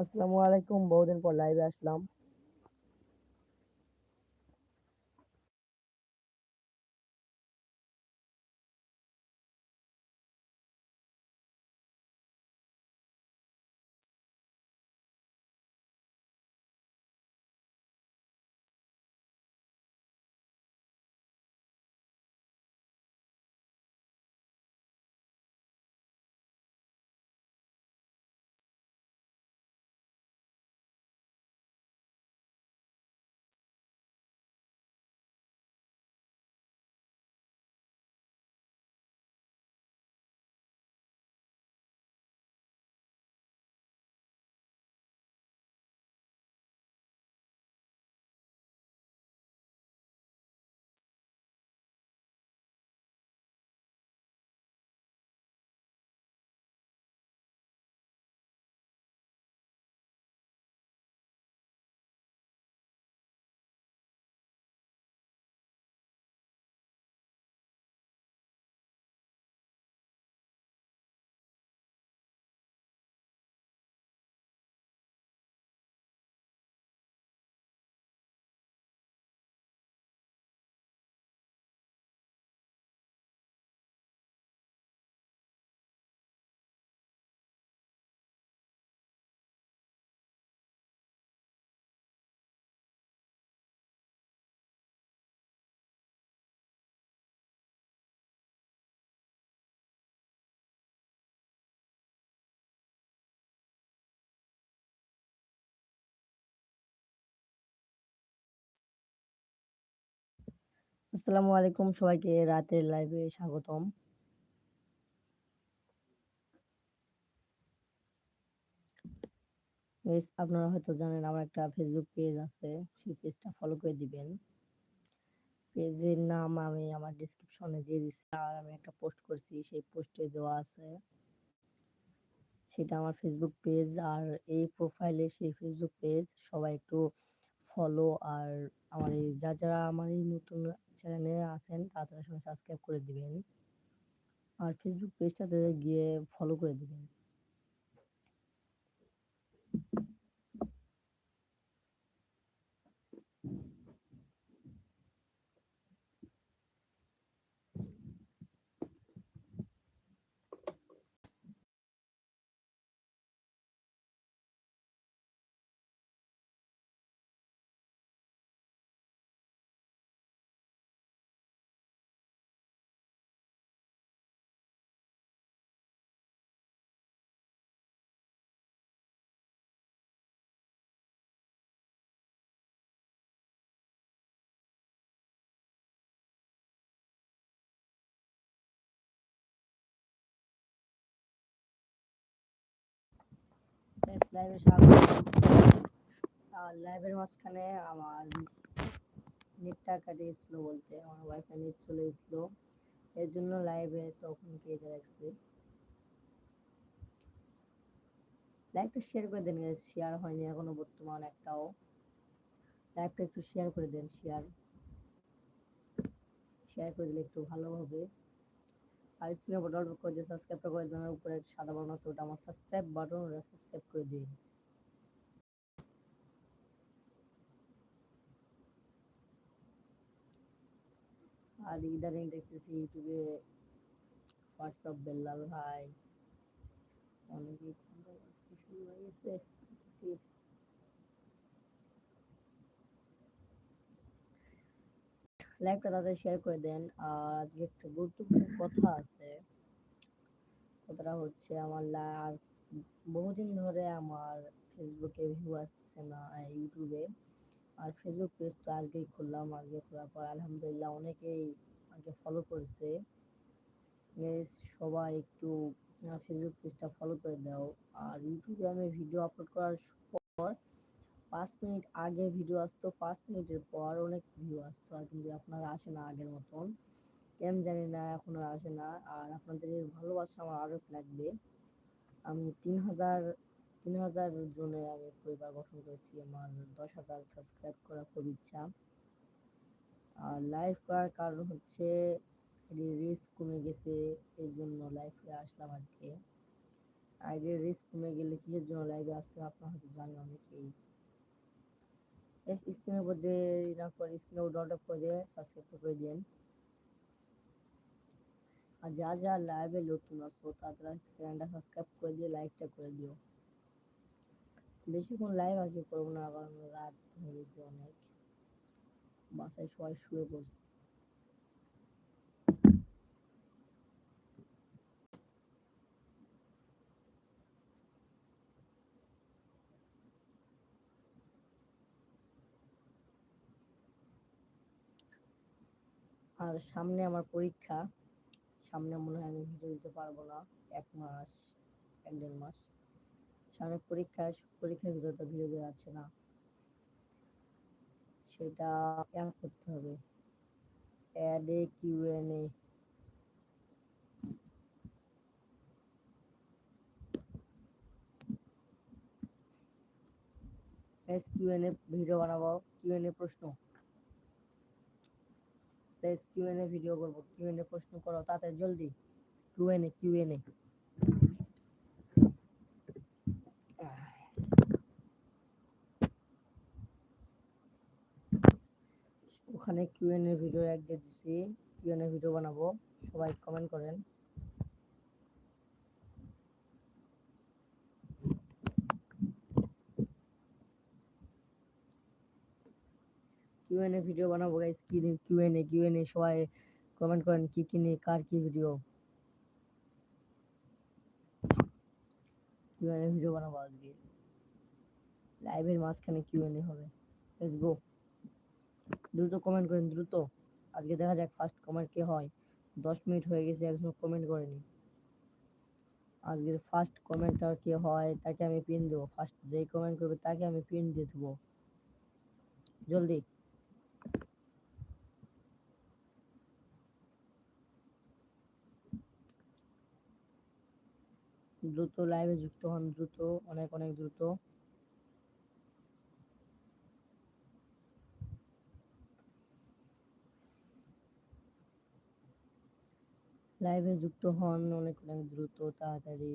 আসসালামু আলাইকুম বহুদিন পর লাইভে আসলাম। আসসালামু আলাইকুম সবাইকে, রাতের লাইভে স্বাগতম। আপনারা হয়তো জানেন, আমার একটা ফেসবুক পেজ আছে, সেই পেজটা ফলো করে দিবেন। পেজের নাম আমি আমার ডেসক্রিপশনে দিয়ে দিচ্ছি আর আমি একটা পোস্ট করছি, সেই পোস্টে দেওয়া আছে। সেটা আমার ফেসবুক পেজ আর এই প্রোফাইলে সেই ফেসবুক পেজ সবাই একটু ফলো আর আমার যা যারা আমার এই নতুন চ্যানেলে আসেন তাড়াতাড়ি সবাই সাবস্ক্রাইব করে দিবেন। আর ফেসবুক পেজটাতে গিয়ে ফলো করে দিবেন। লাইভে স্বাগত আর লাইভের মাঝখানে আমার নেটটা কাটিয়ে স্লো বলতে আমার ওয়াইফাই নেট চলে গেছিল এর জন্য লাইভে তখন কেটে রাখছি লাইভটা শেয়ার করে দেন শেয়ার হয়নি এখনও বর্তমান একটাও লাইভটা একটু শেয়ার করে দেন শেয়ার শেয়ার করে দিলে একটু ভালো হবে আর স্ক্রিনে করে দিয়ে সাবস্ক্রাইবটা করে দেন উপরে সাদা বাটন আছে, ওটা আমার সাবস্ক্রাইব বাটন ওটা সাবস্ক্রাইব করে দিন। আর ইদানিং দেখতেছি ইউটিউবে হোয়াটসঅ্যাপ বেল্লাল ভাই, অনেকেই শুরু লাইভটা তাদের শেয়ার করে দেন। আর আজকে একটা গুরুত্বপূর্ণ কথা আছে। কথাটা হচ্ছে আমার আর বহুদিন ধরে আমার ফেসবুকে ভিউ আসতেছে না ইউটিউবে আর ফেসবুক পেজ তো আজকেই খুললাম আজকে খোলার পর আলহামদুলিল্লাহ অনেকেই আমাকে ফলো করেছে। সবাই একটু ফেসবুক পেজটা ফলো করে দাও। আর ইউটিউবে আমি ভিডিও আপলোড করার পর পাঁচ মিনিট আগে ভিডিও আসতো, পাঁচ মিনিটের পর অনেক ভিডিও আসতো, আর কিন্তু আপনারা আসে না আগের মতন। কেন জানি না, এখন আর আসে না। আর আপনাদের ভালোবাসা আমার আরও লাগবে। আমি তিন হাজার তিন হাজার জনে আমি পরিবার গঠন করেছি, আমার দশ হাজার সাবস্ক্রাইব করার খুব ইচ্ছা। আর লাইভ করার কারণ হচ্ছে রিস্ক কমে গেছে এই জন্য লাইভে আসলাম আজকে। আইডির রিস্ক কমে গেলে কিসের জন্য লাইভে আসতে আপনারা হয়তো জানেন অনেকেই। স্ক্রিনের উপর দিয়ে করে স্ক্রিনের উপর ডট অফ করে দিয়ে সাবস্ক্রাইব করে দিন আর যা যা লাইভে নতুন আসো তারা চ্যানেলটা সাবস্ক্রাইব করে দিয়ে লাইকটা করে দিও বেশিক্ষণ লাইভ আজকে করব না কারণ রাত হয়ে গেছে অনেক বাসায় সবাই শুয়ে পড়ছে আর সামনে আমার পরীক্ষা। সামনে মনে হয় আমি ভিডিও দিতে পারব না। এক মাস এক দেড় মাস। সামনে পরীক্ষা, পরীক্ষার ভিতরে তো ভিডিও দেওয়া যাচ্ছে না। সেটা অ্যাড করতে হবে? Add a Q n A S Q n video বানাবো। কিউ এন প্রশ্ন। Place Q n A video করব কিউ এন এ প্রশ্ন করো, তাড়াতাড়ি জলদি। Q n A Q n A ওখানে কিউ এন এ ভিডিও এক দিয়ে দিছি কিউ এন এ ভিডিও বানাবো, সবাই কমেন্ট করেন। কিউএনএ ভিডিও বানাবো গাইস কি Q n A Q n A সবাই কমেন্ট করেন কি কি নিয়ে, কার কি ভিডিও কিউএনএ ভিডিও বানাবো আজকে। লাইভের মাঝখানে কিউএনএ হবে। লেটস গো দ্রুত কমেন্ট করেন, দ্রুত। আজকে দেখা যাক ফার্স্ট কমেন্ট কে হয়। দশ মিনিট হয়ে গেছে একজন কমেন্ট করেনি। আজকের ফার্স্ট কমেন্টার কে হয়, তাকে আমি পিন দেবো। ফার্স্ট যেই কমেন্ট করবে, তাকে আমি পিন দিয়ে দেবো। জলদি। দ্রুত লাইভে যুক্ত হন, দ্রুত, অনেক অনেক দ্রুত। লাইভে যুক্ত হন, অনেক অনেক দ্রুত, তাড়াতাড়ি।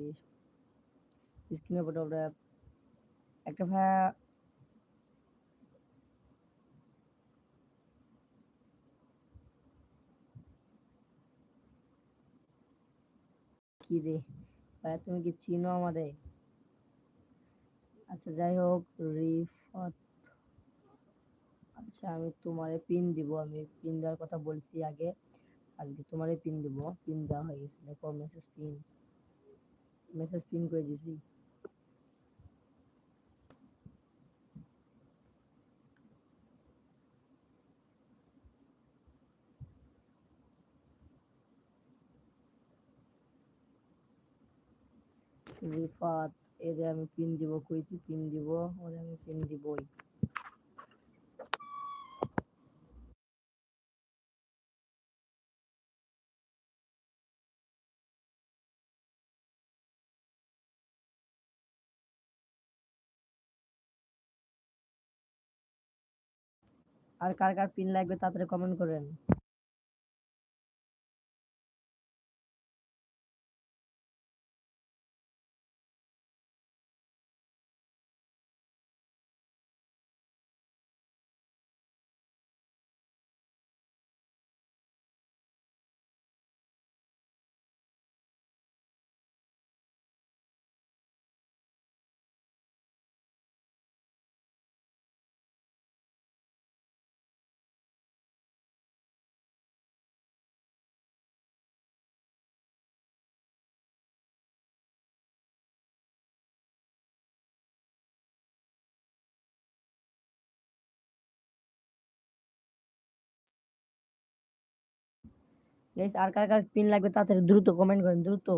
স্ক্রিনে ফটো একটা ভাইয়া কি রে? ভাইয়া তুমি কি চিনো আমাদের? আচ্ছা যাই হোক, রিফাত আচ্ছা আমি তোমারে পিন দিব। আমি পিন দেওয়ার কথা বলছি আগে। আজকে তোমারে পিন দিব। পিন দেওয়া হয়ে গেছে। দেখো মেসেজ পিন মেসেজ পিন করে দিছি। রিফাত এদের আমি পিন দিব, কইছি পিন দিব, ওরে আমি পিন দিবই। আর কার কার পিন লাগবে তাড়াতাড়ি কমেন্ট করেন। গাইস আর কার কার পিন লাগবে তাড়াতাড়ি দ্রুত কমেন্ট করেন দ্রুত।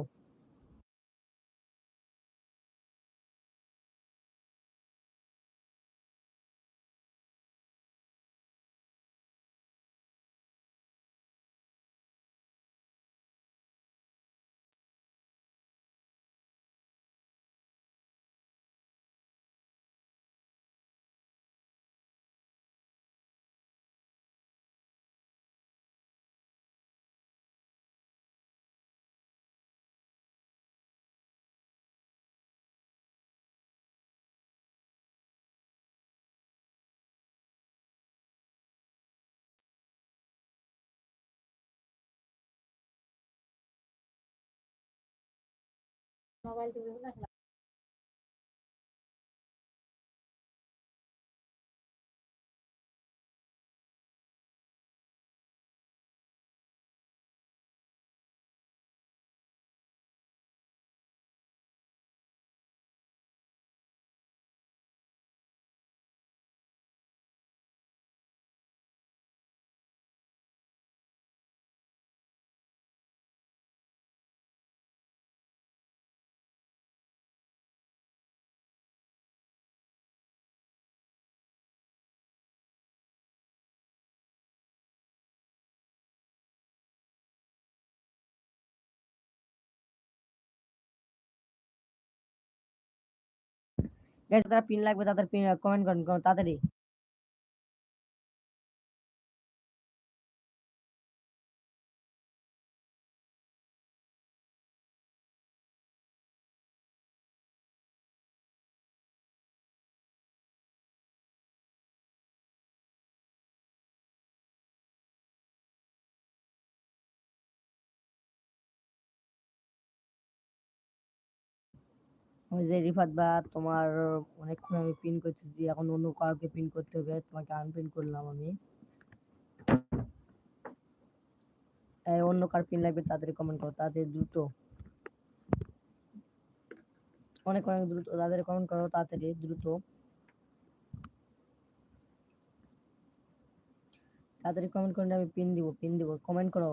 naval de unas গাইস যারা পিন লাগবে তাদের পিন কমেন্ট করেন কমেন্ট তাড়াতাড়ি। ওই যে রিফাত বা তোমার অনেকক্ষণ আমি পিন করতেছি, এখন অন্য কাউকে পিন করতে হবে, তোমাকে আনপিন করলাম আমি। এই অন্য কার পিন লাগবে তাড়াতাড়ি কমেন্ট করো তাড়াতাড়ি দ্রুত। অনেক অনেক দ্রুত, তাদের কমেন্ট করো তাড়াতাড়ি, দ্রুত। তাড়াতাড়ি কমেন্ট করলে আমি পিন দিব পিন দিব কমেন্ট করো।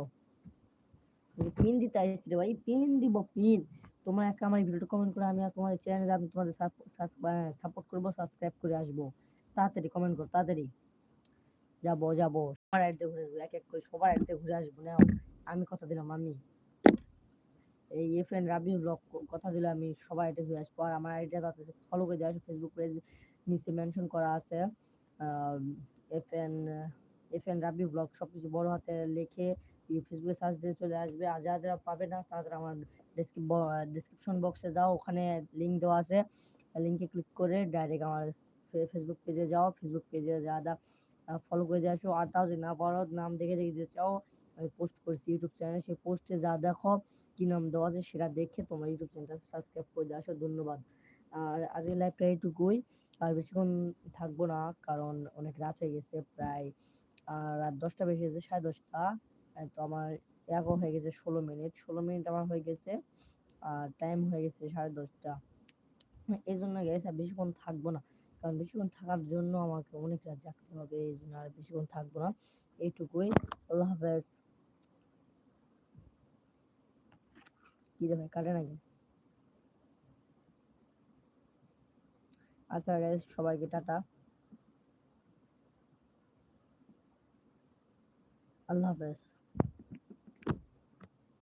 পিন দিতে আসছি রে ভাই পিন দিব পিন তোমরা একটা আমার ভিডিওটা কমেন্ট করে আমি তোমাদের চ্যানেলে আমি তোমাদের সাপোর্ট করব সাবস্ক্রাইব করে আসব। তাড়াতাড়ি কমেন্ট করো, তাড়াতাড়ি। যাব যাব। সবার আইডিতে ঘুরে আসব, এক এক করে সবার আইডিতে ঘুরে আসব। না আমি কথা দিলাম, আমি। এই এফ এন রাবি ব্লগ কথা দিলাম, আমি সবার আইডিতে ঘুরে আসব। আর আমার আইডিটা তাতে ফলো করে দেওয়া ফেসবুক পেজ নিচে মেনশন করা আছে। এফ এন এফ এন রাবি ব্লগ সব কিছু বড় হাতে লিখে ফেসবুকে সার্চ দিয়ে চলে আসবে। আর যারা যারা পাবে না তারা আমার ডিসক্রিপশন বক্সে যাও, ওখানে লিঙ্ক দেওয়া আছে। লিঙ্কে ক্লিক করে ডাইরেক্ট আমার ফেসবুক পেজে যাও। ফেসবুক পেজে যা যা ফলো করে দিয়ে আসো। আর তাও যদি না পারো, নাম দেখে দেখে দিতে চাও, আমি পোস্ট করেছি ইউটিউব চ্যানেলে সেই পোস্টে যা দেখো, কি নাম দেওয়া আছে সেটা দেখে তোমার ইউটিউব চ্যানেলটা সাবস্ক্রাইব করে দিয়ে আসো। ধন্যবাদ। আর আজকের লাইভটা এইটুকুই। আর বেশিক্ষণ থাকব না, কারণ অনেক রাত হয়ে গেছে প্রায় রাত দশটা বেজে গেছে, সাড়ে দশটা। তো আমার এগারো হয়ে গেছে ষোলো মিনিট। ষোলো মিনিট আমার হয়ে গেছে, আর টাইম হয়ে গেছে সাড়ে দশটা। এই জন্য গেছে আর বেশিক্ষণ থাকব না, কারণ বেশিক্ষণ থাকার জন্য আমাকে অনেক রাত জাগতে হবে এই জন্য আর বেশিক্ষণ থাকব না। এইটুকুই। আল্লাহ হাফেজ। কি রে কাটে নাকি? আচ্ছা গাইস সবাইকে টাটা। আল্লাহ হাফেজ।